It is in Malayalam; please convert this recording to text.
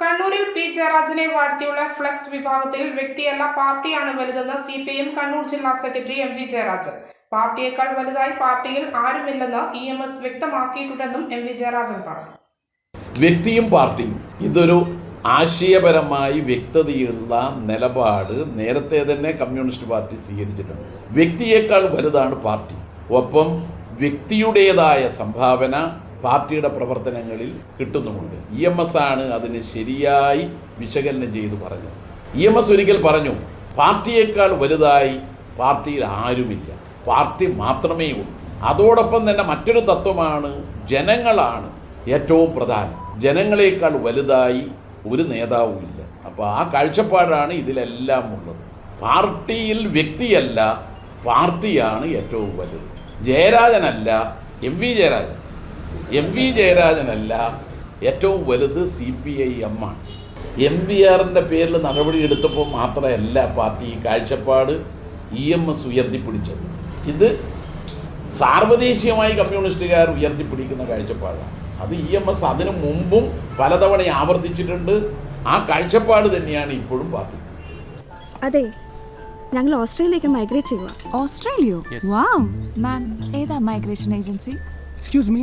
കണ്ണൂരിൽ പി ജയരാജനെ വാഴ്ത്തിയുള്ള ഫ്ലക്സ് വിഭാഗത്തിൽ വ്യക്തിയല്ല പാർട്ടിയാണ് വലുതെന്ന് സി പി എം കണ്ണൂർ ജില്ലാ സെക്രട്ടറി എം വി ജയരാജൻ. പാർട്ടിയേക്കാൾ വലുതായി പാർട്ടിയിൽ ആരുമില്ലെന്ന് ഇ എം എസ് വ്യക്തമാക്കിയിട്ടുണ്ടെന്നും എം വി ജയരാജൻ പറഞ്ഞു. വ്യക്തിയും പാർട്ടിയും ഇതൊരു ആശയപരമായി വ്യക്തതയുള്ള നിലപാട് നേരത്തെ തന്നെ കമ്മ്യൂണിസ്റ്റ് പാർട്ടി സ്വീകരിച്ചിട്ടുണ്ട്. വ്യക്തിയേക്കാൾ വലുതാണ് പാർട്ടി. ഒപ്പം വ്യക്തിയുടേതായ സംഭാവന പാർട്ടിയുടെ പ്രവർത്തനങ്ങളിൽ കിട്ടുന്നുമുണ്ട്. ഇ എം എസ് ആണ് അതിന് ശരിയായി വിശകലനം ചെയ്ത് പറഞ്ഞത്. ഇ എം എസ് ഒരിക്കൽ പറഞ്ഞു പാർട്ടിയേക്കാൾ വലുതായി പാർട്ടിയിൽ ആരുമില്ല. പാർട്ടി മാത്രമേ ഉള്ളൂ. അതോടൊപ്പം തന്നെ മറ്റൊരു തത്വമാണ് ജനങ്ങളാണ് ഏറ്റവും പ്രധാനം. ജനങ്ങളെക്കാൾ വലുതായി ഒരു നേതാവുമില്ല അപ്പോൾ ആ കാഴ്ചപ്പാടാണ് ഇതിലെല്ലാം ഉള്ളത്. പാർട്ടിയിൽ വ്യക്തിയല്ല പാർട്ടിയാണ് ഏറ്റവും വലുത്. ജയരാജനല്ല M V Jayarajan. M V ജയരാജനല്ല ഏറ്റവും വലുത് സി പി ഐ എം ആണ്. എം വി ആറിന്റെ പേരിൽ നടപടി എടുത്തപ്പോൾ മാത്രമല്ല പാർട്ടി കാഴ്ചപ്പാട് ഇ എം എസ് ഉയർത്തിപ്പിടിച്ചത്. ഇത് സാർവദേശീയമായി കമ്മ്യൂണിസ്റ്റുകാർ ഉയർത്തിപ്പിടിക്കുന്ന കാഴ്ചപ്പാടാണ്. അത് ഇ എം എസ് അതിനു മുമ്പും പലതവണ ആവർത്തിച്ചിട്ടുണ്ട്. ആ കാഴ്ചപ്പാട് തന്നെയാണ് ഇപ്പോഴും പാർട്ടി. അതെ ഞങ്ങൾ ഓസ്ട്രേലിയയിലേക്ക് മൈഗ്രേറ്റ് ചെയ്യുക ഓസ്ട്രേലിയോ? വാവ്. മാം ഏതാ മൈഗ്രേഷൻ ഏജൻസി? Excuse me